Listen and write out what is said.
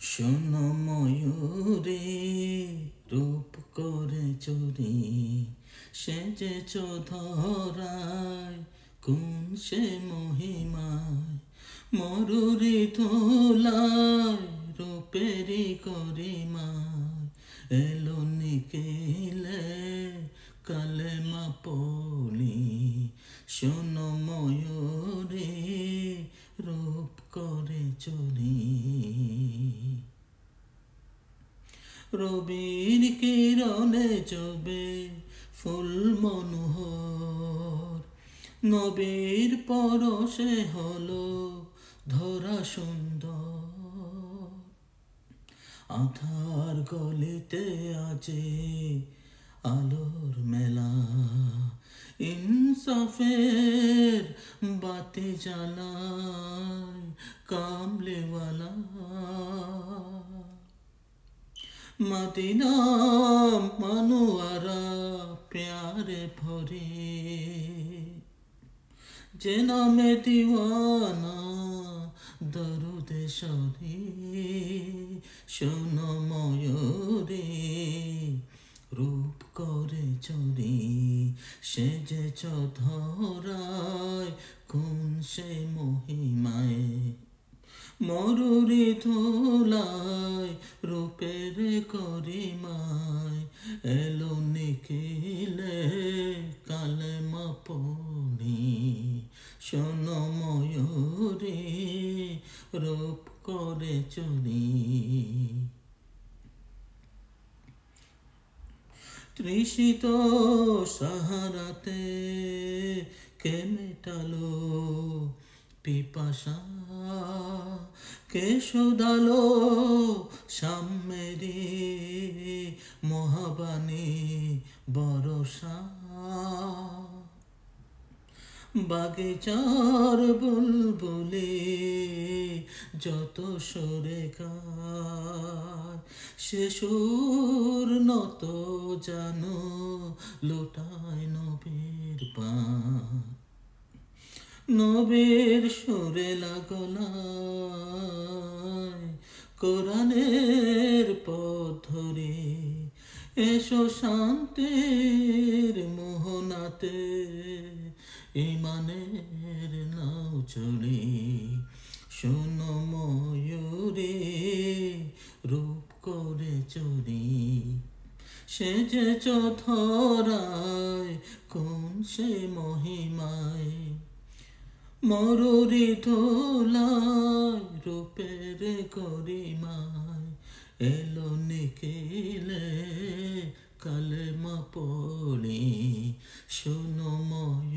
শোনো ময়ূরে রূপ করে চুরি সেজেছ ধরায়, কোন সে মহিমায়? মরুরি তোলায় রূপেরি করিমায়। এলো নিকেলে কালে মা পলি শোনো ময়ূরে রূপ করে চুরি রবির কিরণে চবে ফুল মনোহর। নবীর পরশে হলো ধরা সুন্দর। আধার গলিতে আছে আলোর মেলা। ইনসাফের বাতি জ্বালায় কামলেওয়ালা। মদিনা মানুয়ারা প্যারে ভরে। যে নামে দিওয়ানা দরুদে সরে শোনো ময়ূরে রূপ করে চুরি সে যে ধরায় কোন সে মহিমায়, মরুরি ধুলায় রূপের করিমায় এলো নিখিলে কালে মাপনি। শোন ময়ূরে, রূপ করে চুরি। তৃষিত সাহারাতে কে মেটালো পিপাসা? কে সাম্যেরি মহাবাণী বরসা। বাগিচার বুলবুলি যত সরে সে সুর নত জানো লোটায় নবীর পা নবীর সুরে লাগলায় কোরআনের পথ ধরে এসো শান্তির মোহনাতে ইমানের নাও চলে। শোনো ময়ূরে, রূপ করে চুরি সে যে চথরায় কোন সে মহিমায় মরুরি ধোলায় রূপের করিমায় এলো নিখিলে কালে মা পড়ি শোনো ময়ূর